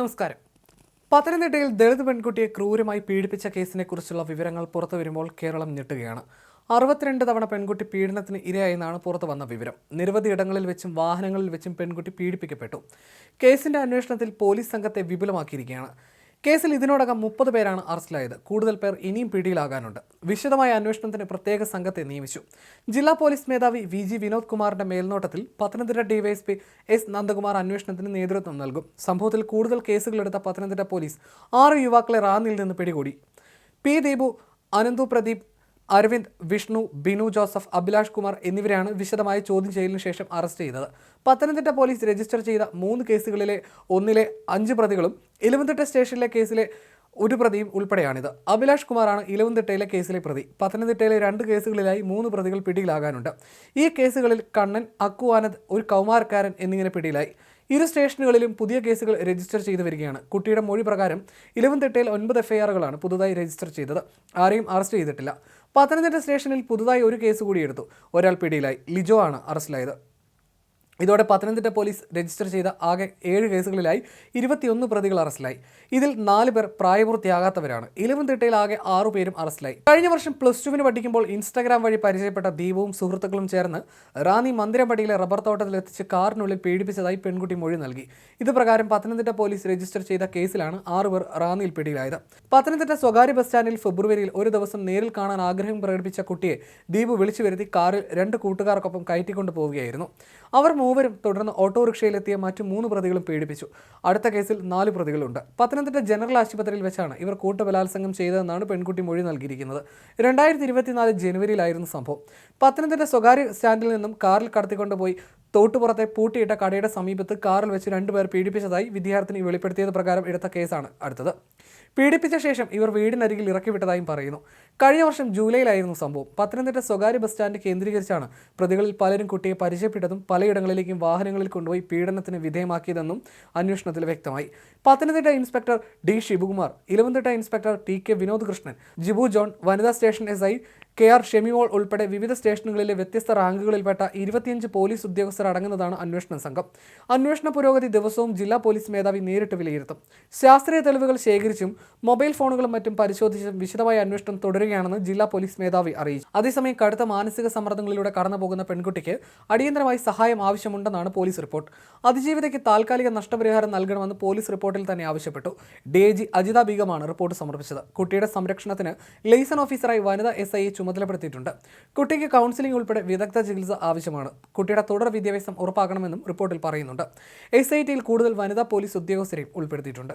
നമസ്കാരം. പത്തനംതിട്ടയിൽ ദളിത് പെൺകുട്ടിയെ ക്രൂരമായി പീഡിപ്പിച്ച കേസിനെ കുറിച്ചുള്ള വിവരങ്ങൾ പുറത്തു വരുമ്പോൾ കേരളം ഞെട്ടുകയാണ്. അറുപത്തിരണ്ട് തവണ പെൺകുട്ടി പീഡനത്തിന് ഇരയായെന്നാണ് പുറത്തു വന്ന വിവരം. നിരവധി ഇടങ്ങളിൽ വെച്ചും വാഹനങ്ങളിൽ വെച്ചും പെൺകുട്ടി പീഡിപ്പിക്കപ്പെട്ടു. കേസിന്റെ അന്വേഷണത്തിൽ പോലീസ് സംഘത്തെ വിപുലമാക്കിയിരിക്കുകയാണ്. കേസിൽ ഇതിനോടകം മുപ്പത് പേരാണ് അറസ്റ്റിലായത്. കൂടുതൽ പേർ ഇനിയും പിടിയിലാകാനുണ്ട്. വിശദമായ അന്വേഷണത്തിന് പ്രത്യേക സംഘത്തെ നിയമിച്ചു. ജില്ലാ പോലീസ് മേധാവി വി ജി വിനോദ് കുമാറിന്റെ മേൽനോട്ടത്തിൽ പത്തനംതിട്ട ഡിവൈഎസ്പി എസ് നന്ദകുമാർ അന്വേഷണത്തിന് നേതൃത്വം നൽകും. സംഭവത്തിൽ കൂടുതൽ കേസുകളെടുത്ത പത്തനംതിട്ട പോലീസ് ആറ് യുവാക്കളെ റാന്നിയിൽ നിന്ന് പിടികൂടി. പി ദീപു അനന്തു പ്രദീപ് അരവിന്ദ് വിഷ്ണു ബിനു ജോസഫ് അഭിലാഷ് കുമാർ എന്നിവരെയാണ് വിശദമായി ചോദ്യം ചെയ്യലിന് ശേഷം അറസ്റ്റ് ചെയ്തത്. പത്തനംതിട്ട പോലീസ് രജിസ്റ്റർ ചെയ്ത മൂന്ന് കേസുകളിലെ ഒന്നിലെ അഞ്ച് പ്രതികളും ഇലവന്തിട്ട സ്റ്റേഷനിലെ കേസിലെ ഒരു പ്രതിയും ഉൾപ്പെടെയാണിത്. അഭിലാഷ് കുമാറാണ് ഇലവന്തിട്ടയിലെ കേസിലെ പ്രതി. പത്തനംതിട്ടയിലെ രണ്ട് കേസുകളിലായി മൂന്ന് പ്രതികൾ പിടിയിലാകാനുണ്ട്. ഈ കേസുകളിൽ കണ്ണൻ അക്കു ആനന്ദ് ഒരു കൗമാരക്കാരൻ എന്നിങ്ങനെ പിടിയിലായി. ഇരു സ്റ്റേഷനുകളിലും പുതിയ കേസുകൾ രജിസ്റ്റർ ചെയ്തു വരികയാണ്. കുട്ടിയുടെ മൊഴി പ്രകാരം ഇലവന്തിട്ടയിൽ ഒൻപത് എഫ്ഐആറുകളാണ് പുതുതായി രജിസ്റ്റർ ചെയ്തത്. ആരെയും അറസ്റ്റ് ചെയ്തിട്ടില്ല. പത്തനംതിട്ട സ്റ്റേഷനിൽ പുതുതായി ഒരു കേസ് കൂടി എടുത്തു. ഒരാൾ പിടിയിലായി. ലിജോ ആണ് അറസ്റ്റിലായത്. ഇതോടെ പത്തനംതിട്ട പോലീസ് രജിസ്റ്റർ ചെയ്ത ആകെ ഏഴ് കേസുകളിലായി ഇരുപത്തിയൊന്ന് പ്രതികൾ അറസ്റ്റിലായി. ഇതിൽ നാല് പേർ പ്രായപൂർത്തിയാകാത്തവരാണ്. ഇലവൻതിട്ടയിൽ ആകെ ആറു പേരും അറസ്റ്റിലായി. കഴിഞ്ഞ വർഷം പ്ലസ് ടുവിന് പഠിക്കുമ്പോൾ ഇൻസ്റ്റാഗ്രാം വഴി പരിചയപ്പെട്ട ദീപവും സുഹൃത്തുക്കളും ചേർന്ന് റാന്നി മന്ദിരപടിയിലെ റബ്ബർ തോട്ടത്തിൽ എത്തിച്ച് കാറിനുള്ളിൽ പീഡിപ്പിച്ചതായി പെൺകുട്ടി മൊഴി നൽകി. ഇതുപ്രകാരം പത്തനംതിട്ട പോലീസ് രജിസ്റ്റർ ചെയ്ത കേസിലാണ് ആറുപേർ റാന്നിയിൽ പിടിയിലായത്. പത്തനംതിട്ട സ്വകാര്യ ബസ് സ്റ്റാൻഡിൽ ഫെബ്രുവരിയിൽ ഒരു ദിവസം നേരിൽ കാണാൻ ആഗ്രഹം പ്രകടിപ്പിച്ച കുട്ടിയെ ദീപു വിളിച്ചു വരുത്തി കാറിൽ രണ്ട് കൂട്ടുകാർക്കൊപ്പം കയറ്റിക്കൊണ്ടു പോവുകയായിരുന്നു. അവർ മൂവരും തുടർന്ന് ഓട്ടോറിക്ഷയിലെത്തിയ മറ്റു മൂന്ന് പ്രതികളും പീഡിപ്പിച്ചു. അടുത്ത കേസിൽ നാല് പ്രതികളുണ്ട്. പത്തനംതിട്ട ജനറൽ ആശുപത്രിയിൽ വെച്ചാണ് ഇവർ കൂട്ടബലാത്സംഗം ചെയ്തതെന്നാണ് പെൺകുട്ടി മൊഴി നൽകിയിരിക്കുന്നത്. രണ്ടായിരത്തി ഇരുപത്തിനാല് ജനുവരിയിലായിരുന്നു സംഭവം. പത്തനംതിട്ട സ്വകാര്യ സ്റ്റാൻഡിൽ നിന്നും കാറിൽ കടത്തിക്കൊണ്ടുപോയി തോട്ടുപുറത്തെ പൂട്ടിയിട്ട കടയുടെ സമീപത്ത് കാറിൽ വെച്ച് രണ്ടുപേർ പീഡിപ്പിച്ചതായി വിദ്യാർത്ഥിനി വെളിപ്പെടുത്തിയത് പ്രകാരം എടുത്ത കേസാണ് അടുത്തത്. പീഡിപ്പിച്ച ശേഷം ഇവർ വീടിനരികിൽ ഇറക്കിവിട്ടതായും പറയുന്നു. കഴിഞ്ഞ വർഷം ജൂലൈയിലായിരുന്നു സംഭവം. പത്തനംതിട്ട സ്വകാര്യ ബസ് സ്റ്റാൻഡ് കേന്ദ്രീകരിച്ചാണ് പ്രതികളിൽ പലരും കുട്ടിയെ പരിചയപ്പെട്ടതും പലയിടങ്ങളിലേക്കും വാഹനങ്ങളിൽ കൊണ്ടുപോയി പീഡനത്തിന് വിധേയമാക്കിയതെന്നും അന്വേഷണത്തിൽ വ്യക്തമായി. Pathanamthitta inspector D Sivakumar Elavanthitta inspector T K Vinod Krishnan Jibu John വനിതാ station S I K R Shemimol ഉൾപ്പെടെ വിവിധ സ്റ്റേഷനുകളിലെ വ്യത്യസ്ത റാങ്കുകളിൽപ്പെട്ട ഇരുപത്തിയഞ്ച് പോലീസ് ഉദ്യോഗസ്ഥർ അടങ്ങുന്നതാണ് അന്വേഷണ സംഘം. അന്വേഷണ പുരോഗതി ദിവസവും ജില്ലാ പോലീസ് മേധാവി നേരിട്ട് വിലയിരുത്തും. ശാസ്ത്രീയ തെളിവുകൾ ശേഖരിച്ചും മൊബൈൽ ഫോണുകളും മറ്റും പരിശോധിച്ചും വിശദമായ അന്വേഷണം തുടരുകയാണെന്ന് ജില്ലാ പോലീസ് മേധാവി അറിയിച്ചു. അതേസമയം കടുത്ത മാനസിക സമ്മർദ്ദങ്ങളിലൂടെ കടന്നുപോകുന്ന പെൺകുട്ടിക്ക് അടിയന്തരമായി സഹായം ആവശ്യമുണ്ടെന്നാണ് പോലീസ് റിപ്പോർട്ട്. അതിജീവിതയ്ക്ക് താൽക്കാലിക നഷ്ടപരിഹാരം നൽകണമെന്ന് പോലീസ് റിപ്പോർട്ടിൽ തന്നെ ആവശ്യപ്പെട്ടു. ഡി ഐ ജി അജിത ബീഗമാണ് റിപ്പോർട്ട് സമർപ്പിച്ചത്. കുട്ടിയുടെ സംരക്ഷണത്തിന് ലെയ്സൺ ഓഫീസറായി വനിതാ എസ് ഐയെ ചുമതലപ്പെടുത്തിയിട്ടുണ്ട്. കുട്ടിക്ക് കൗൺസിലിംഗ് ഉൾപ്പെടെ വിദഗ്ധ ചികിത്സ ആവശ്യമാണ്. കുട്ടിയുടെ തുടർ വിദ്യാഭ്യാസം ഉറപ്പാക്കണമെന്നും റിപ്പോർട്ടിൽ പറയുന്നുണ്ട്. എസ് ഐ ടിയിൽ കൂടുതൽ വനിതാ പോലീസ് ഉദ്യോഗസ്ഥരെയും ഉൾപ്പെടുത്തിയിട്ടുണ്ട്.